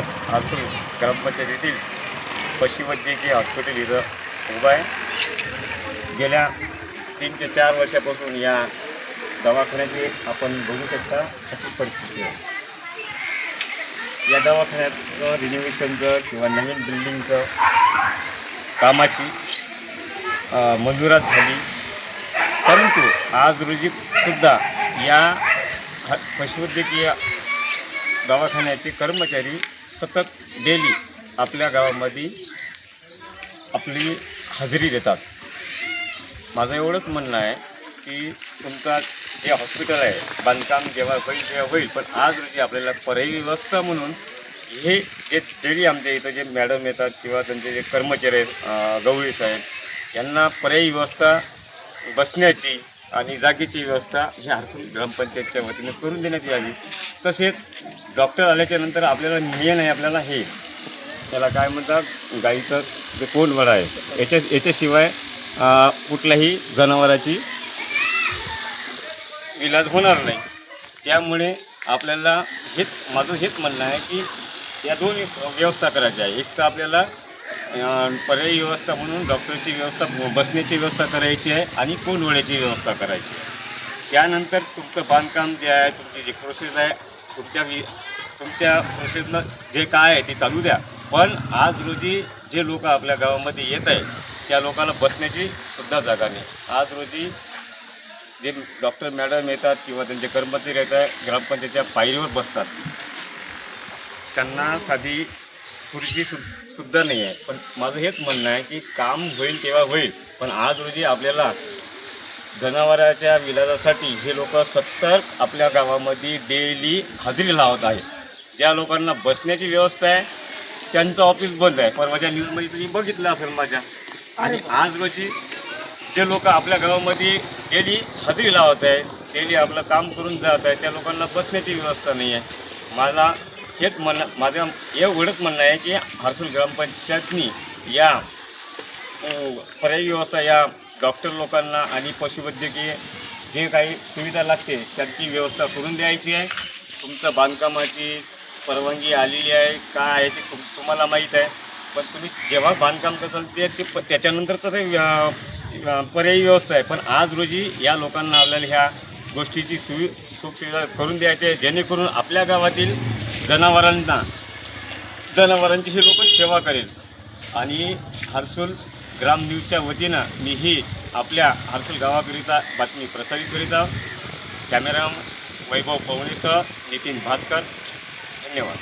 आज असून ग्रामपंचायतीतील पशुवैद्यकीय हॉस्पिटल इथं उभं आहे. गेल्या तीन ते चार वर्षापासून या दवाखान्याची आपण बघू शकता अशी परिस्थिती आहे. या दवाखान्याचं रिनोव्हेशनचं किंवा नवीन बिल्डिंगचं कामाची मंजुरात झाली. परंतु आज रोजी सुद्धा या पशुवैद्यकीय दवाखान्याचे कर्मचारी सतत डेली आपल्या गावामध्ये आपली हजेरी देतात. माझं एवढंच म्हणणं आहे की तुमचा जे हॉस्पिटल आहे बांधकाम जेव्हा होईल तेव्हा होईल पण आज रोजी आपल्याला पर्यायी व्यवस्था म्हणून हे जे डेली आमच्या इथं जे मॅडम येतात किंवा त्यांचे जे कर्मचारी आहेत गवळी साहेब यांना पर्यायी व्यवस्था बसण्याची आणि जागेची व्यवस्था ही हरसूल ग्रामपंचायतच्या वतीने करून देण्यात यावी. तसेच डॉक्टर आल्याच्यानंतर आपल्याला मेन आहे आपल्याला हे. त्याला काय म्हणतात? गाईचं जे कोंडवडा आहे याच्या याच्याशिवाय कुठल्याही जनावराची इलाज होणार नाही. त्यामुळे आपल्याला हेच माझं हेच म्हणणं आहे की या दोन व्यवस्था करायच्या आहे एक तर आपल्याला पर्यायी व्यवस्था म्हणून डॉक्टरची व्यवस्था बसण्याची व्यवस्था करायची आहे आणि कोंडवड्याची व्यवस्था करायची आहे. त्यानंतर तुमचं बांधकाम जे आहे तुमची जी प्रोसेस आहे तुमच्या वि तुमच्या प्रोसेसनं जे काय आहे ते चालू द्या. पण आज रोजी जे लोक आपल्या गावामध्ये येत आहे त्या लोकांना बसण्याची सुद्धा जागा नाही. आज रोजी जे डॉक्टर मॅडम येतात किंवा त्यांचे कर्मचारी येतात ग्रामपंचायतच्या पायरीवर बसतात. त्यांना साधी खुर्ची सु सुद्धा नाही आहे पण माझं हेच म्हणणं आहे की काम होईल तेव्हा होईल. पण आज रोजी आपल्याला जनावराच्या विलाजासाठी हे लोक सत्तर आपल्या गावामध्ये डेली हजेरी लावत आहे ज्या लोकांना बसण्याची व्यवस्था आहे त्यांचं ऑफिस बंद आहे. परवाच्या न्यूजमध्ये तुम्ही बघितलं असेल माझ्या. आणि आज रोजी जे लोक आपल्या गावामध्ये डेली हजेरी लावत आहे डेली आपलं काम करून जात आहे त्या लोकांना बसण्याची व्यवस्था नाही आहे मला हेच म्हणणं माझं एवढंच म्हणणं आहे की हर्सूल ग्रामपंचायतनी या पर्यायी व्यवस्था या डॉक्टर लोकांना आणि पशुवैद्यकीय जे काही सुविधा लागते त्यांची व्यवस्था करून द्यायची आहे. तुमचं बांधकामाची परवानगी आलेली आहे काय आहे ते तुम तुम्हाला माहीत आहे. पण तुम्ही जेव्हा बांधकाम कराल ते ते प- त्याच्यानंतरचं ते पर्यायी व्यवस्था आहे. पण आज रोजी या लोकांना आपल्याला ह्या गोष्टीची सुवि सुखसुविधा करून द्यायची आहे जेणेकरून आपल्या गावातील जनावरांना जनावरांची हे लोक सेवा करेल. आणि हर्सूल ग्राम न्यूजच्या वतीनं मी ही आपल्या हर्सूल गावाकरिता बातमी प्रसारित करीत आहोत. कॅमेरा वैभव पवणेसह नितीन भास्कर. धन्यवाद.